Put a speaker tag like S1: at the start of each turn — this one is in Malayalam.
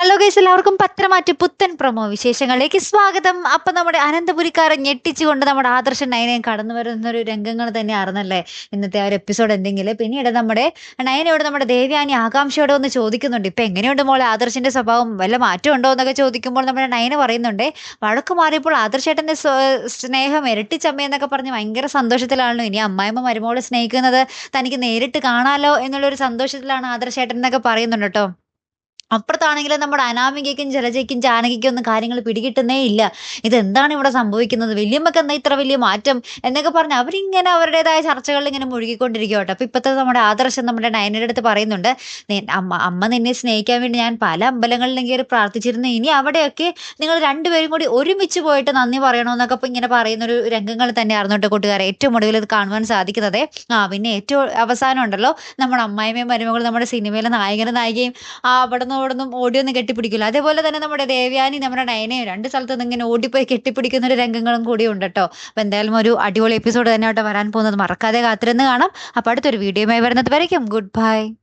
S1: ഹലോ ഗൈസ് എല്ലാവർക്കും പത്രമാറ്റ് പുത്തൻ പ്രമോ വിശേഷങ്ങളിലേക്ക് സ്വാഗതം. അപ്പം നമ്മുടെ അനന്തപുരിക്കാരെ ഞെട്ടിച്ചുകൊണ്ട് നമ്മുടെ ആദർശ നയനയും കടന്നു വരുന്ന ഒരു രംഗങ്ങൾ തന്നെ ആയിരുന്നല്ലേ ഇന്നത്തെ ആ ഒരു എപ്പിസോഡ് എന്തെങ്കിലും. പിന്നീട് നമ്മുടെ നയനയോട് നമ്മുടെ ദേവ്യാനി ആകാംക്ഷയോടെ ഒന്ന് ചോദിക്കുന്നുണ്ട്. ഇപ്പം എങ്ങനെയുണ്ട് മോളെ ആദർശിന്റെ സ്വഭാവം? വല്ല മാറ്റം ഉണ്ടോ എന്നൊക്കെ ചോദിക്കുമ്പോൾ നമ്മുടെ നയന പറയുന്നുണ്ട് വഴക്ക് മാറിയപ്പോൾ ആദർശേട്ടന്റെ സ്നേഹം ഇരട്ടിച്ചമ്മയെന്നൊക്കെ പറഞ്ഞ് ഭയങ്കര സന്തോഷത്തിലാണല്ലോ ഇനി അമ്മായിമ്മ മരുമോളെ സ്നേഹിക്കുന്നത്. തനിക്ക് നേരിട്ട് കാണാലോ എന്നുള്ളൊരു സന്തോഷത്തിലാണ് ആദർശേട്ടൻ എന്നൊക്കെ പറയുന്നുണ്ട് കേട്ടോ. അപ്പുറത്താണെങ്കിൽ നമ്മുടെ അനാമികയ്ക്കും ജലജയ്ക്കും ജാനകിക്കും ഒന്നും കാര്യങ്ങൾ പിടികിട്ടുന്നേ ഇല്ല. ഇതെന്താണ് ഇവിടെ സംഭവിക്കുന്നത്? വല്യമ്മക്ക് എന്താ ഇത്ര വലിയ മാറ്റം? എന്നൊക്കെ പറഞ്ഞ് അവരിങ്ങനെ അവരുടേതായ ചർച്ചകളിൽ ഇങ്ങനെ മുഴുകിക്കൊണ്ടിരിക്കും കേട്ടോ അപ്പൊ ഇപ്പോഴത്തെ നമ്മുടെ ആദർശം നമ്മുടെ നയനയുടെ അടുത്ത് പറയുന്നുണ്ട് "നി- അമ്മ അമ്മ നിന്നെ സ്നേഹിക്കാൻ വേണ്ടി ഞാൻ പല അമ്പലങ്ങളിലും കയറി പ്രാർത്ഥിച്ചിരുന്നു. ഇനി അവിടെയൊക്കെ നിങ്ങൾ രണ്ടുപേരും കൂടി ഒരുമിച്ച് പോയിട്ട് നന്ദി പറയണമെന്നൊക്കെ ഇപ്പൊ ഇങ്ങനെ പറയുന്ന ഒരു രംഗങ്ങൾ തന്നെ കേട്ടോ കൂട്ടുകാരെ. ഏറ്റവും ഒടുവിൽ ഇത് കാണുവാൻ സാധിക്കുന്നത്. ആ പിന്നെ ഏറ്റവും അവസാനം ഉണ്ടല്ലോ നമ്മുടെ അമ്മായിമയും മരുമകളും നമ്മുടെ സിനിമയിലെ നായകനും നായികയും ആ അവിടെ നിന്ന് അവിടെ നിന്നും ഓടിയൊന്നും കെട്ടിപ്പിടിക്കില്ല. അതേപോലെ തന്നെ നമ്മുടെ ദേവയാനി നമ്മുടെ നയനയും രണ്ട് സ്ഥലത്ത് നിന്ന് ഇങ്ങനെ ഓടിപ്പോയി കെട്ടിപ്പിടിക്കുന്ന ഒരു രംഗങ്ങളും കൂടി ഉണ്ട് കേട്ടോ. അപ്പോൾ എന്തായാലും ഒരു അടിപൊളി എപ്പിസോഡ് തന്നെ അവിടെ വരാൻ പോകുന്നത്. മറക്കാതെ കാത്തിരുന്ന് കാണാം. അപ്പോൾ അടുത്തൊരു വീഡിയോയുമായി വരുന്നത് വരയ്ക്കും. Good bye